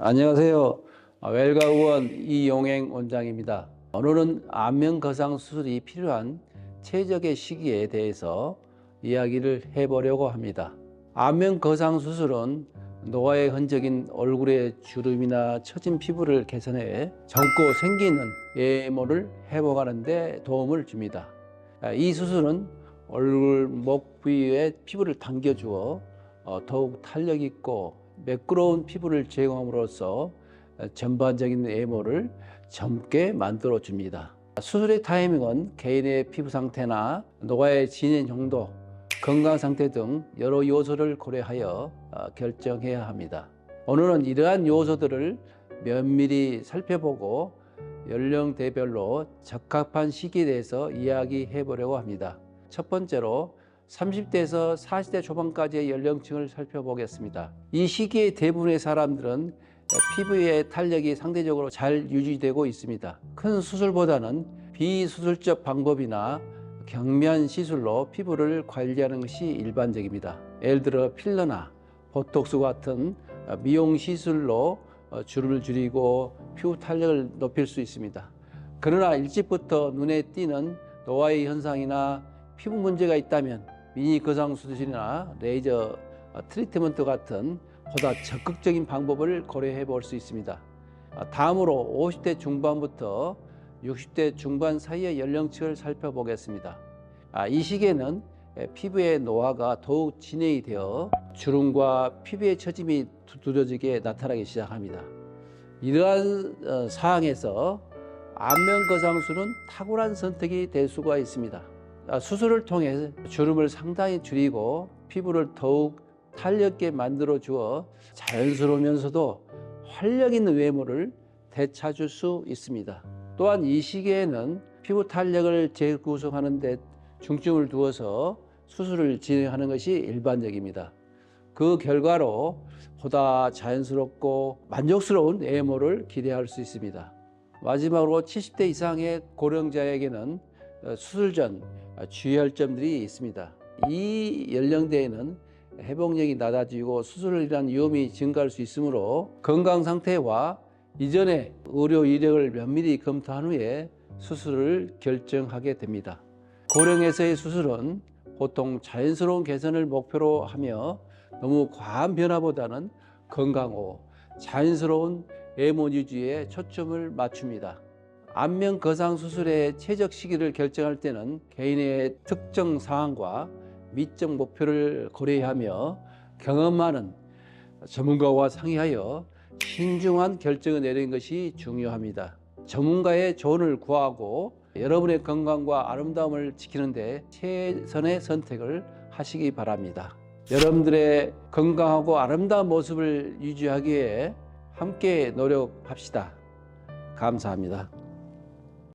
안녕하세요. 웰가 의원 이용행 원장입니다. 오늘은 안면 거상 수술이 필요한 최적의 시기에 대해서 이야기를 해보려고 합니다. 안면 거상 수술은 노화의 흔적인 얼굴의 주름이나 처진 피부를 개선해 젊고 생기는 외모를 회복하는 데 도움을 줍니다. 이 수술은 얼굴, 목 부위의 피부를 당겨주어 어, 더욱 탄력 있고 매끄러운 피부를 제공함으로써 전반적인 외모를 젊게 만들어 줍니다. 수술의 타이밍은 개인의 피부 상태나 노화의 진행 정도, 건강 상태 등 여러 요소를 고려하여 어, 결정해야 합니다. 오늘은 이러한 요소들을 면밀히 살펴보고 연령대별로 적합한 시기에 대해서 이야기해 보려고 합니다. 첫 번째로 30대에서 40대 초반까지의 연령층을 살펴보겠습니다. 이 시기에 대부분의 사람들은 피부의 탄력이 상대적으로 잘 유지되고 있습니다. 큰 수술보다는 비수술적 방법이나 경면 시술로 피부를 관리하는 것이 일반적입니다. 예를 들어 필러나 보톡스 같은 미용 시술로 주름을 줄이고 피부 탄력을 높일 수 있습니다. 그러나 일찍부터 눈에 띄는 노화의 현상이나 피부 문제가 있다면 미니 거상 수술이나 레이저 트리트먼트 같은 보다 적극적인 방법을 고려해 볼 수 있습니다. 다음으로 50대 중반부터 60대 중반 사이의 연령층을 살펴보겠습니다. 이 시기에는 피부의 노화가 더욱 진행이 되어 주름과 피부의 처짐이 두드러지게 나타나기 시작합니다. 이러한 어, 사항에서 안면 거상술은 탁월한 선택이 될 수가 있습니다. 아, 수술을 통해 주름을 상당히 줄이고 피부를 더욱 탄력있게 만들어 주어 자연스러우면서도 활력 있는 외모를 되찾을 수 있습니다. 또한 이 시기에는 피부 탄력을 재구성하는 데 중점을 두어서 수술을 진행하는 것이 일반적입니다. 그 결과로 보다 자연스럽고 만족스러운 외모를 기대할 수 있습니다. 마지막으로 70대 이상의 고령자에게는 수술 전 주의할 점들이 있습니다. 이 연령대에는 회복력이 낮아지고 수술을 일한 위험이 증가할 수 있으므로 건강 상태와 이전의 의료 이력을 면밀히 검토한 후에 수술을 결정하게 됩니다. 고령에서의 수술은 보통 자연스러운 개선을 목표로 하며 너무 과한 변화보다는 건강호, 자연스러운 외모 유지에 초점을 맞춥니다. 안면 거상 수술의 최적 시기를 결정할 때는 개인의 특정 상황과 미적 목표를 고려하며 경험 많은 전문가와 상의하여 신중한 결정을 내리는 것이 중요합니다. 전문가의 조언을 구하고 여러분의 건강과 아름다움을 지키는데 최선의 선택을 하시기 바랍니다. 여러분들의 건강하고 아름다운 모습을 유지하기 위해 함께 노력합시다. 감사합니다.